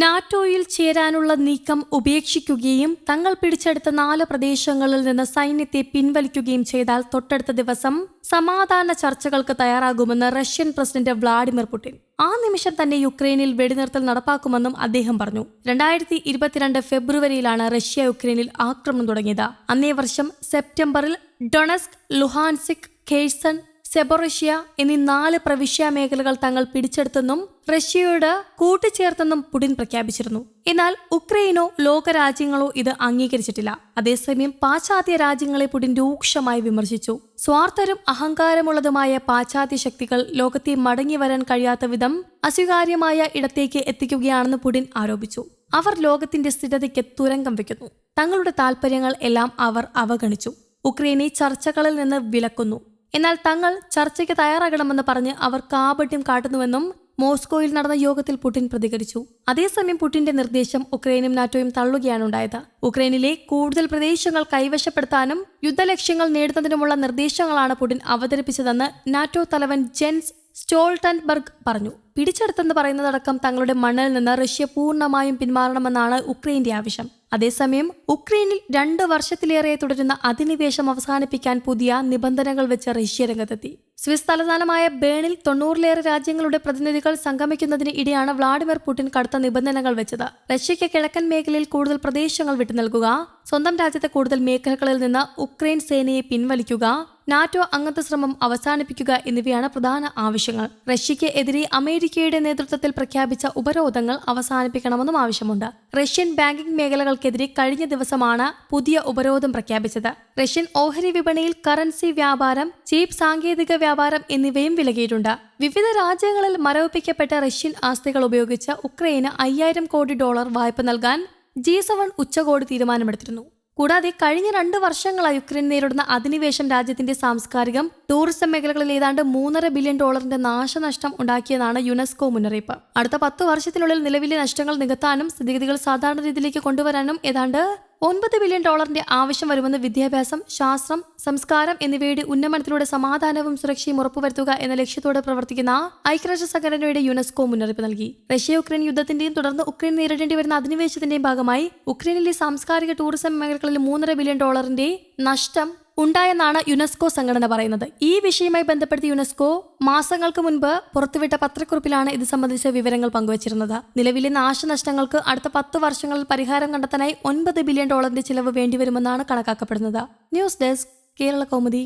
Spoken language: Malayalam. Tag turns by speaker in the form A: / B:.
A: നാറ്റോയിൽ ചേരാനുള്ള നീക്കം ഉപേക്ഷിക്കുകയും തങ്ങൾ പിടിച്ചെടുത്ത നാല് പ്രദേശങ്ങളിൽ നിന്ന് സൈന്യത്തെ പിൻവലിക്കുകയും ചെയ്താൽ തൊട്ടടുത്ത ദിവസം സമാധാന ചർച്ചകൾക്ക് തയ്യാറാകുമെന്ന് റഷ്യൻ പ്രസിഡന്റ് വ്ളാഡിമിർ പുടിൻ. ആ നിമിഷം തന്നെ യുക്രൈനിൽ വെടിനിർത്തൽ നടപ്പാക്കുമെന്നും അദ്ദേഹം പറഞ്ഞു. രണ്ടായിരത്തി ഇരുപത്തിരണ്ട് ഫെബ്രുവരിയിലാണ് റഷ്യ യുക്രൈനിൽ ആക്രമണം തുടങ്ങിയത്. അന്നേ വർഷം സെപ്റ്റംബറിൽ ഡൊണസ്ക് ലുഹാൻസിക് ഖേഴ്സൺ സെബറഷ്യ എന്നീ നാല് പ്രവിശ്യ മേഖലകൾ തങ്ങൾ പിടിച്ചെടുത്തെന്നും റഷ്യയോട് കൂട്ടിച്ചേർത്തെന്നും പുടിൻ പ്രഖ്യാപിച്ചിരുന്നു. എന്നാൽ ഉക്രൈനോ ലോകരാജ്യങ്ങളോ ഇത് അംഗീകരിച്ചിട്ടില്ല. അതേസമയം പാശ്ചാത്യ രാജ്യങ്ങളെ പുടിൻ രൂക്ഷമായി വിമർശിച്ചു. സ്വാർത്ഥരും അഹങ്കാരമുള്ളതുമായ പാശ്ചാത്യ ശക്തികൾ ലോകത്തെ മടങ്ങി വരാൻ കഴിയാത്ത വിധം അസ്വീകാര്യമായ ഇടത്തേക്ക് എത്തിക്കുകയാണെന്ന് പുടിൻ ആരോപിച്ചു. അവർ ലോകത്തിന്റെ സ്ഥിരതയ്ക്ക് തുരങ്കം വെക്കുന്നു. തങ്ങളുടെ താൽപര്യങ്ങൾ എല്ലാം അവർ അവഗണിച്ചു. ഉക്രൈനെ ചർച്ചകളിൽ നിന്ന് വിലക്കുന്നു. എന്നാൽ തങ്ങൾ ചർച്ചയ്ക്ക് തയ്യാറാകണമെന്ന് പറഞ്ഞ് അവർ കാപട്യം കാട്ടുന്നുവെന്നും മോസ്കോയിൽ നടന്ന യോഗത്തിൽ പുടിൻ പ്രതികരിച്ചു. അതേസമയം പുടിന്റെ നിർദ്ദേശം ഉക്രൈനും നാറ്റോയും തള്ളുകയാണ് ഉണ്ടായത് ഉക്രൈനിലെ കൂടുതൽ പ്രദേശങ്ങൾ കൈവശപ്പെടുത്താനും യുദ്ധലക്ഷ്യങ്ങൾ നേടുന്നതിനുമുള്ള നിർദ്ദേശങ്ങളാണ് പുടിൻ അവതരിപ്പിച്ചതെന്ന് നാറ്റോ തലവൻ ജെൻസ് സ്റ്റോൾട്ടൻബർഗ് പറഞ്ഞു. പിടിച്ചെടുത്തെന്ന് പറയുന്നതടക്കം തങ്ങളുടെ മണ്ണിൽ നിന്ന് റഷ്യ പൂർണമായും പിന്മാറണമെന്നാണ് ഉക്രൈന്റെ ആവശ്യം. അതേസമയം ഉക്രൈനിൽ രണ്ട് വർഷത്തിലേറെ തുടരുന്ന അധിനിവേശം അവസാനിപ്പിക്കാൻ പുതിയ നിബന്ധനകൾ വെച്ച് റഷ്യ രംഗത്തെത്തി. സ്വിസ് തലസ്ഥാനമായ ബേണിൽ തൊണ്ണൂറിലേറെ രാജ്യങ്ങളുടെ പ്രതിനിധികൾ സംഗമിക്കുന്നതിന് ഇടെയാണ് വ്ളാഡിമിർ പുടിൻ കടുത്ത നിബന്ധനകൾ വെച്ചത്. റഷ്യയ്ക്ക് കിഴക്കൻ മേഖലയിൽ കൂടുതൽ പ്രദേശങ്ങൾ വിട്ടു നൽകുക സ്വന്തം രാജ്യത്തെ കൂടുതൽ മേഖലകളിൽ നിന്ന് ഉക്രൈൻ സേനയെ പിൻവലിക്കുക നാറ്റോ അംഗത്വ ശ്രമം അവസാനിപ്പിക്കുക എന്നിവയാണ് പ്രധാന ആവശ്യങ്ങൾ. റഷ്യയ്ക്ക് എതിരെ അമേരിക്കയുടെ നേതൃത്വത്തിൽ പ്രഖ്യാപിച്ച ഉപരോധങ്ങൾ അവസാനിപ്പിക്കണമെന്നും ആവശ്യമുണ്ട്. റഷ്യൻ ബാങ്കിംഗ് മേഖലകൾക്കെതിരെ കഴിഞ്ഞ ദിവസമാണ് പുതിയ ഉപരോധം പ്രഖ്യാപിച്ചത്. റഷ്യൻ ഓഹരി വിപണിയിൽ കറൻസി വ്യാപാരം ചീപ്പ് സാങ്കേതിക വ്യാപാരം എന്നിവയും വിലകിയിട്ടുണ്ട്. വിവിധ രാജ്യങ്ങളിൽ മരവിപ്പിക്കപ്പെട്ട റഷ്യൻ ആസ്തികൾ ഉപയോഗിച്ച് ഉക്രൈന് അയ്യായിരം കോടി ഡോളർ വായ്പ നൽകാൻ ജി സെവൻ ഉച്ചകോടി തീരുമാനമെടുത്തിരുന്നു. കൂടാതെ കഴിഞ്ഞ രണ്ട് വർഷങ്ങളായി യുക്രൈൻ നേരിടുന്ന അധിനിവേശം രാജ്യത്തിന്റെ സാംസ്കാരികം ടൂറിസം മേഖലകളിൽ ഏതാണ്ട് മൂന്നര ബില്യൺ ഡോളറിന്റെ നാശനഷ്ടം ഉണ്ടാക്കിയതാണ് യുനെസ്കോ മുന്നറിയിപ്പ്. അടുത്ത പത്ത് വർഷത്തിനുള്ളിൽ നിലവിലെ നഷ്ടങ്ങൾ നികത്താനും സ്ഥിതിഗതികൾ സാധാരണ രീതിയിലേക്ക് കൊണ്ടുവരാനും ഏതാണ്ട് ഒൻപത് ബില്യൺ ഡോളറിന്റെ ആവശ്യം വരുമെന്ന് വിദ്യാഭ്യാസം ശാസ്ത്രം സംസ്കാരം എന്നിവയുടെ ഉന്നമനത്തിലൂടെ സമാധാനവും സുരക്ഷയും ഉറപ്പുവരുത്തുക എന്ന ലക്ഷ്യത്തോടെ പ്രവർത്തിക്കുന്ന ഐക്യരാഷ്ട്ര സംഘടനയുടെ യുനെസ്കോ മുന്നറിയിപ്പ് നൽകി. റഷ്യ ഉക്രൈൻ യുദ്ധത്തിന്റെയും തുടർന്ന് ഉക്രൈൻ നേരിടേണ്ടി വരുന്ന അധിനിവേശത്തിന്റെയും ഭാഗമായി ഉക്രൈനിലെ സാംസ്കാരിക ടൂറിസം മേഖലകളിൽ മൂന്നര ബില്യൺ ഡോളറിന്റെ നഷ്ടം ഉണ്ടായെന്നാണ് യുനെസ്കോ സംഘടന പറയുന്നത്. ഈ വിഷയവുമായി ബന്ധപ്പെടുത്തി യുനെസ്കോ മാസങ്ങൾക്ക് മുൻപ് പുറത്തുവിട്ട പത്രക്കുറിപ്പിലാണ് ഇത് സംബന്ധിച്ച വിവരങ്ങൾ പങ്കുവച്ചിരുന്നത്. നിലവിലെ നാശനഷ്ടങ്ങൾക്ക് അടുത്ത പത്ത് വർഷങ്ങളിൽ പരിഹാരം കണ്ടെത്താനായി ഒൻപത് ബില്യൺ ഡോളറിന്റെ ചിലവ് വേണ്ടിവരുമെന്നാണ് കണക്കാക്കപ്പെടുന്നത്. News desk Kerala Kaumudi.